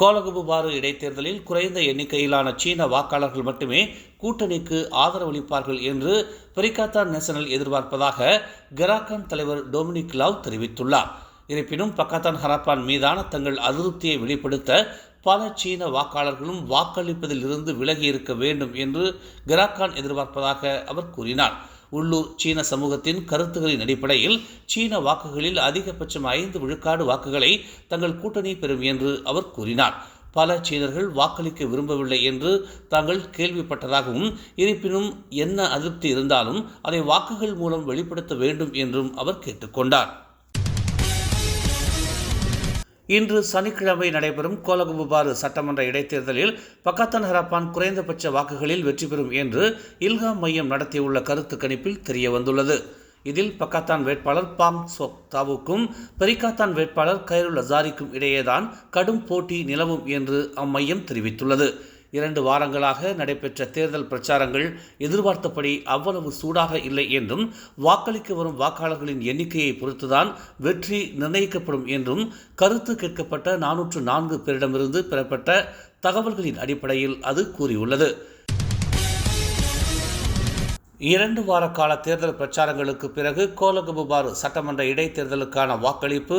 கோலகுபுபாறு இடைத்தேர்தலில் குறைந்த எண்ணிக்கையிலான சீன வாக்காளர்கள் மட்டுமே கூட்டணிக்கு ஆதரவளிப்பார்கள் என்று பெரிகாத்தான் நேஷனல் எதிர்பார்ப்பதாக கெராக்கான் தலைவர் டொமினிக் லாவ் தெரிவித்துள்ளார். இருப்பினும் பக்காத்தான் ஹராப்பான் மீதான தங்கள் அதிருப்தியை வெளிப்படுத்த பல சீன வாக்காளர்களும் வாக்களிப்பதில் இருந்து விலகி இருக்க வேண்டும் என்று கெராக்கான் எதிர்பார்ப்பதாக அவர் கூறினார். உள்ளூர் சீன சமூகத்தின் கருத்துகளின் அடிப்படையில் சீன வாக்குகளில் அதிகபட்சம் ஐந்து விழுக்காடு வாக்குகளை தங்கள் கூட்டணி பெறும் என்று அவர் கூறினார். பல சீனர்கள் வாக்களிக்க விரும்பவில்லை என்று தாங்கள் கேள்விப்பட்டதாகவும் இருப்பினும் என்ன அதிருப்தி இருந்தாலும் அதை வாக்குகள் மூலம் வெளிப்படுத்த வேண்டும் என்றும் அவர் கேட்டுக்கொண்டார். இன்று சனிக்கிழமை நடைபெறும் கோலகுபாறு சட்டமன்ற இடைத்தேர்தலில் பக்கத்தன் ஹரப்பான் குறைந்தபட்ச வாக்குகளில் வெற்றி பெறும் என்று இல்ஹாம் மையம் நடத்தியுள்ள கருத்து கணிப்பில் தெரிய வந்துள்ளது இதில் பக்காத்தான் வேட்பாளர் பாம் சோக் தாவுக்கும் பெரிகாத்தான் வேட்பாளர் கைருல் அசாரிக்கும் இடையேதான் கடும் போட்டி நிலவும் என்று அம்மையம் தெரிவித்துள்ளது. இரண்டு வாரங்களாக நடைபெற்ற தேர்தல் பிரச்சாரங்கள் எதிர்பார்த்தபடி அவ்வளவு சூடாக இல்லை என்றும் வாக்களிக்க வரும் வாக்காளர்களின் எண்ணிக்கையை பொறுத்துதான் வெற்றி நிர்ணயிக்கப்படும் என்றும் கருத்து கேட்கப்பட்ட நானூற்று நான்கு பேரிடமிருந்து பெறப்பட்ட தகவல்களின் அடிப்படையில் அது கூறியுள்ளது. இரண்டு வார கால தேர்தல் பிரச்சாரங்களுக்கு பிறகு கோலகபுபார் சட்டமன்ற இடைத்தேர்தலுக்கான வாக்களிப்பு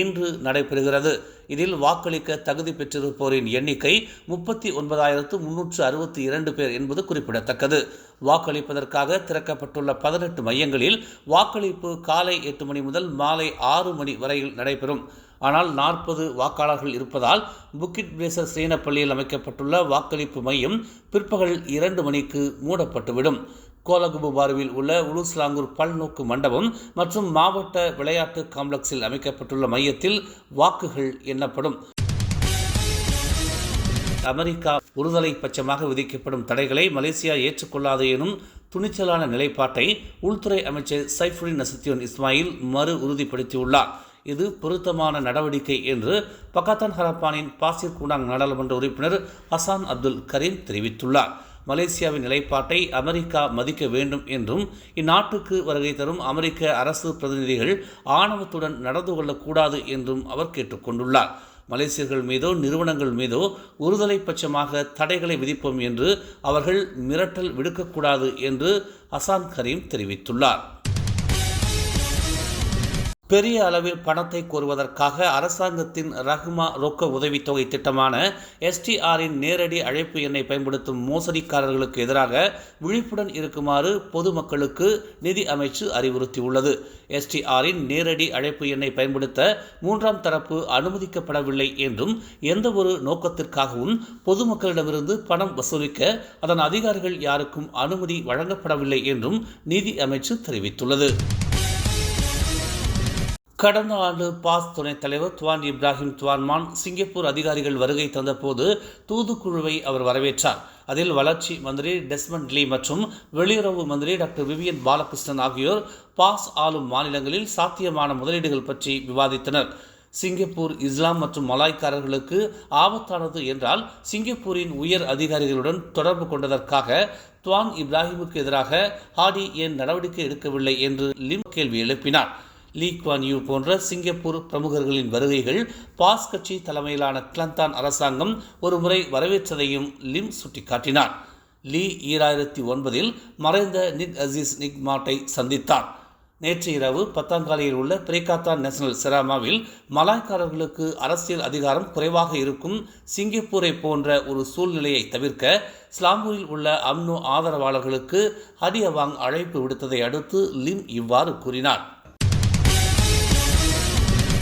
இன்று நடைபெறுகிறது. இதில் வாக்களிக்க தகுதி பெற்றிருப்போரின் எண்ணிக்கை முப்பத்தி ஒன்பதாயிரத்து முன்னூற்று அறுபத்தி இரண்டு பேர் என்பது குறிப்பிடத்தக்கது. வாக்களிப்பதற்காக திறக்கப்பட்டுள்ள பதினெட்டு மையங்களில் வாக்களிப்பு காலை எட்டு மணி முதல் மாலை ஆறு மணி வரையில் நடைபெறும். ஆனால் நாற்பது வாக்காளர்கள் இருப்பதால் புக்கிட் பிரேசர் சேனப்பள்ளியில் அமைக்கப்பட்டுள்ள வாக்களிப்பு மையம் பிற்பகல் இரண்டு மணிக்கு மூடப்பட்டுவிடும். கோலகுபுபாருவில் உள்ள உலுஸ்லாங்கூர் பல்நோக்கு மண்டபம் மற்றும் மாவட்ட விளையாட்டு காம்ப்ளெக்ஸில் அமைக்கப்பட்டுள்ள மையத்தில் வாக்குகள் எண்ணப்படும். அமெரிக்கா ஒருதலை பட்சமாக விதிக்கப்படும் தடைகளை மலேசியா ஏற்றுக்கொள்ளாது எனும் துணிச்சலான நிலைப்பாட்டை உள்துறை அமைச்சர் சைஃபுடின் நசத்தியோன் இஸ்மாயில் மறு உறுதிப்படுத்தியுள்ளார். இது பொருத்தமான நடவடிக்கை என்று பக்காத்தான் ஹரப்பானின் பாசிர் கூடாங் நாடாளுமன்ற உறுப்பினர் ஹசான் அப்துல் கரீம் தெரிவித்துள்ளார். மலேசியாவின் நிலைப்பாட்டை அமெரிக்கா மதிக்க வேண்டும் என்றும் இந்நாட்டுக்கு வருகை தரும் அமெரிக்க அரசு பிரதிநிதிகள் ஆணவத்துடன் நடந்து கொள்ளக்கூடாது என்றும் அவர் கேட்டுக்கொண்டுள்ளார் மலேசியர்கள் மீதோ நிறுவனங்கள் மீதோ ஒருதலை பட்சமாக தடைகளை விதிப்போம் என்று அவர்கள் மிரட்டல் விடுக்கக்கூடாது என்று அசான் கரீம் தெரிவித்துள்ளார். பெரிய அளவில் பணத்தை கோருவதற்காக அரசாங்கத்தின் ரஹ்மா ரொக்க உதவித்தொகை திட்டமான எஸ்டிஆரின் நேரடி அழைப்பு எண்ணை பயன்படுத்தும் மோசடிக்காரர்களுக்கு எதிராக விழிப்புடன் இருக்குமாறு பொதுமக்களுக்கு நிதி அமைச்சு அறிவுறுத்தியுள்ளது. எஸ்டிஆரின் நேரடி அழைப்பு எண்ணை பயன்படுத்த மூன்றாம் தரப்பு அனுமதிக்கப்படவில்லை என்றும் எந்த ஒரு நோக்கத்திற்காகவும் பொதுமக்களிடமிருந்து பணம் வசூலிக்க அதன் அதிகாரிகள் யாருக்கும் அனுமதி வழங்கப்படவில்லை என்றும் நிதி அமைச்சு தெரிவித்துள்ளது. கடந்த ஆண்டு பாஸ் துணைத் தலைவர் துவான் இப்ராஹிம் துவான்மான் சிங்கப்பூர் அதிகாரிகள் வருகை தந்தபோது தூதுக்குழுவை அவர் வரவேற்றார். அதில் வளர்ச்சி மந்திரி டெஸ்மண்ட் லீ மற்றும் வெளியுறவு மந்திரி டாக்டர் விவியன் பாலகிருஷ்ணன் ஆகியோர் பாஸ் ஆளும் மாநிலங்களில் சாத்தியமான முதலீடுகள் பற்றி விவாதித்தனர். சிங்கப்பூர் இஸ்லாம் மற்றும் மலாய்க்காரர்களுக்கு ஆபத்தானது என்றால் சிங்கப்பூரின் உயர் அதிகாரிகளுடன் தொடர்பு கொண்டதற்காக துவான் இப்ராஹிமுக்கு எதிராக ஹாடி ஏன் நடவடிக்கை எடுக்கவில்லை என்று லிம் கேள்வி எழுப்பினார். லீ குவான் யூ போன்ற சிங்கப்பூர் பிரமுகர்களின் வருகைகள் பாஸ் கட்சி தலைமையிலான கிளந்தான் அரசாங்கம் ஒருமுறை வரவேற்றதையும் லிம் சுட்டிக்காட்டினார். லீ ஈராயிரத்தி ஒன்பதில் மறைந்த நிக் அசீஸ் நிக் மாட்டை சந்தித்தார். நேற்று இரவு பத்தாங்காலையில் உள்ள பிரேகாத்தான் நேஷனல் செராமாவில் மலாய்க்காரர்களுக்கு அரசியல் அதிகாரம் குறைவாக இருக்கும் சிங்கப்பூரை போன்ற ஒரு சூழ்நிலையை தவிர்க்க ஸ்லாம்பூரில் உள்ள அம்னோ ஆதரவாளர்களுக்கு ஹரியவாங் அழைப்பு விடுத்ததை அடுத்து லிம் இவ்வாறு கூறினார்.